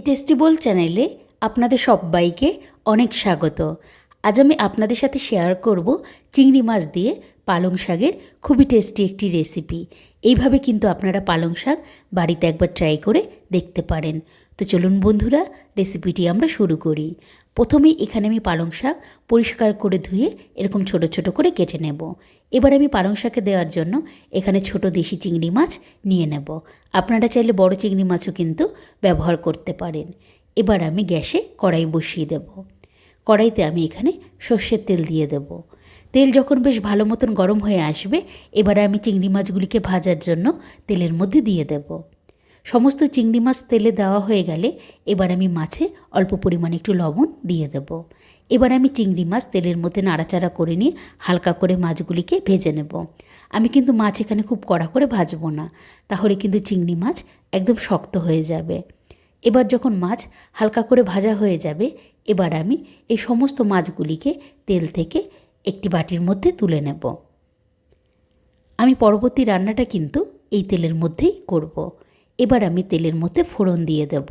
টেস্টিবল চ্যানেলে আপনাদের সবাইকে অনেক স্বাগত। আজ আমি আপনাদের সাথে শেয়ার করব চিংড়ি মাছ দিয়ে পালং শাকের খুবই টেস্টি একটি রেসিপি এইভাবে কিন্তু আপনারা পালং শাক বাড়িতে একবার ট্রাই করে দেখতে পারেন। তো চলুন বন্ধুরা রেসিপিটি আমরা শুরু করি। প্রথমেই এখানে আমি পালং শাক পরিষ্কার করে ধুয়ে এরকম ছোট ছোট করে কেটে নেব। এবার আমি পালং শাকে দেওয়ার জন্য এখানে ছোট দেশি চিংড়ি মাছ নিয়ে নেব। আপনারা চাইলে বড় চিংড়ি মাছও কিন্তু ব্যবহার করতে পারেন। এবার আমি গ্যাসে কড়াই বসিয়ে দেব। কড়াইতে আমি এখানে সর্ষের তেল দিয়ে দেব। তেল যখন বেশ ভালো মতন গরম হয়ে আসবে, এবারে আমি চিংড়ি মাছগুলিকে ভাজার জন্য তেলের মধ্যে দিয়ে দেব। সমস্ত চিংড়ি মাছ তেলে দেওয়া হয়ে গেলে এবার আমি মাছে অল্প পরিমাণে একটু লবণ দিয়ে দেব। এবার আমি চিংড়ি মাছ তেলের মধ্যে নাড়াচাড়া করে নিয়ে হালকা করে মাছগুলিকে ভেজে নেব। আমি কিন্তু মাছ এখানে খুব কড়া করে ভাজবো না, তাহলে কিন্তু চিংড়ি মাছ একদম শক্ত হয়ে যাবে। এবার যখন মাছ হালকা করে ভাজা হয়ে যাবে, এবার আমি এই সমস্ত মাছগুলিকে তেল থেকে একটি বাটির মধ্যে তুলে নেব। আমি পরবর্তী রান্নাটা কিন্তু এই তেলের মধ্যেই করব। এবার আমি তেলের মধ্যে ফোড়ন দিয়ে দেব।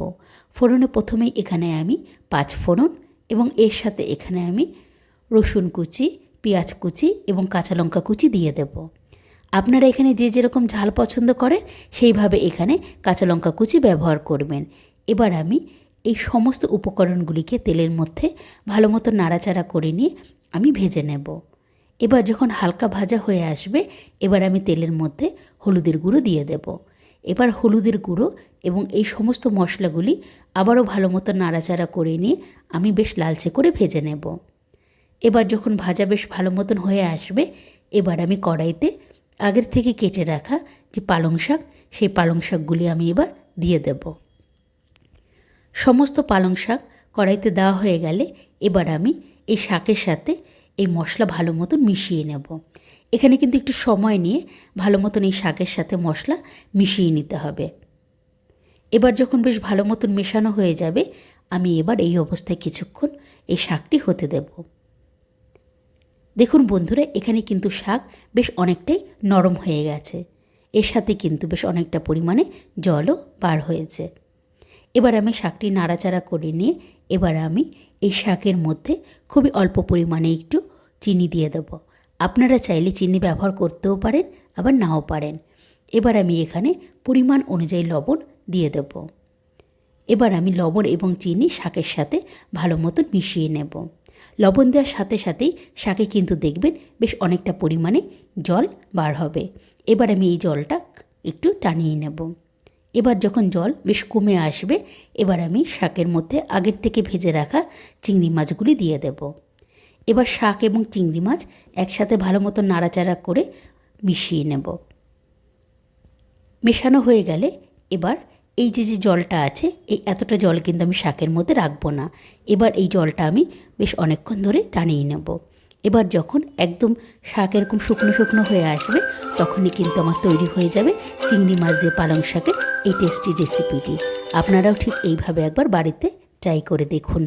ফোড়নে প্রথমেই এখানে আমি পাঁচ ফোড়ন এবং এর সাথে এখানে আমি রসুন কুচি, পেঁয়াজ কুচি এবং কাঁচা লঙ্কা কুচি দিয়ে দেব। আপনারা এখানে যে যেরকম ঝাল পছন্দ করেন, সেইভাবে এখানে কাঁচা লঙ্কা কুচি ব্যবহার করবেন। এবার আমি এই সমস্ত উপকরণগুলিকে তেলের মধ্যে ভালো মতো নাড়াচাড়া করে নিয়ে আমি ভেজে নেব। এবার যখন হালকা ভাজা হয়ে আসবে, এবার আমি তেলের মধ্যে হলুদের গুঁড়ো দিয়ে দেব। এবার হলুদের গুঁড়ো এবং এই সমস্ত মশলাগুলি আবারও ভালো মতো নাড়াচাড়া করে নিয়ে আমি বেশ লালচে করে ভেজে নেব। এবার যখন ভাজা বেশ ভালো মতন হয়ে আসবে, এবার আমি কড়াইতে আগের থেকে কেটে রাখা যে পালং শাক, সেই পালং শাকগুলি আমি এবার দিয়ে দেব। সমস্ত পালং শাক কড়াইতে দেওয়া হয়ে গেলে এবার আমি এই শাকের সাথে এই মশলা ভালো মতন মিশিয়ে নেব। এখানে কিন্তু একটু সময় নিয়ে ভালো মতন এই শাকের সাথে মশলা মিশিয়ে নিতে হবে। এবার যখন বেশ ভালো মতন মেশানো হয়ে যাবে, আমি এবার এই অবস্থায় কিছুক্ষণ এই শাকটি হতে দেব। দেখুন বন্ধুরা, এখানে কিন্তু শাক বেশ অনেকটাই নরম হয়ে গেছে। এর সাথে কিন্তু বেশ অনেকটা পরিমাণে জলও বার হয়েছে। এবার আমি শাকটি নাড়াচাড়া করে নিয়ে এবার আমি এই শাকের মধ্যে খুবই অল্প পরিমাণে একটু চিনি দিয়ে দেবো। আপনারা চাইলে চিনি ব্যবহার করতেও পারেন, আবার নাও পারেন। এবার আমি এখানে পরিমাণ অনুযায়ী লবণ দিয়ে দেব। এবার আমি লবণ এবং চিনি শাকের সাথে ভালো মতন মিশিয়ে নেব। লবণ দেওয়ার সাথে সাথেই শাকে কিন্তু দেখবেন বেশ অনেকটা পরিমাণে জল বার হবে। এবার আমি এই জলটা একটু টানিয়ে নেব। এবার যখন জল বেশ কমে আসবে, এবার আমি শাকের মধ্যে আগের থেকে ভেজে রাখা চিংড়ি মাছগুলি দিয়ে দেব। এবার শাক এবং চিংড়ি মাছ একসাথে ভালো মতো নাড়াচাড়া করে মিশিয়ে নেব। মেশানো হয়ে গেলে এবার এই যে যে জলটা আছে, এই এতটা জল কিন্তু আমি শাকের মধ্যে রাখব না। এবার এই জলটা আমি বেশ অনেকক্ষণ ধরে টানিয়ে নেব। এবার যখন একদম শাক এরকম শুকনো শুকনো হয়ে আসবে, তখনই কিন্তু আমার তৈরি হয়ে যাবে চিংড়ি মাছ দিয়ে পালং শাকের এই টেস্টি রেসিপিটি আপনারাও ঠিক এইভাবে একবার বাড়িতে ট্রাই করে দেখুন।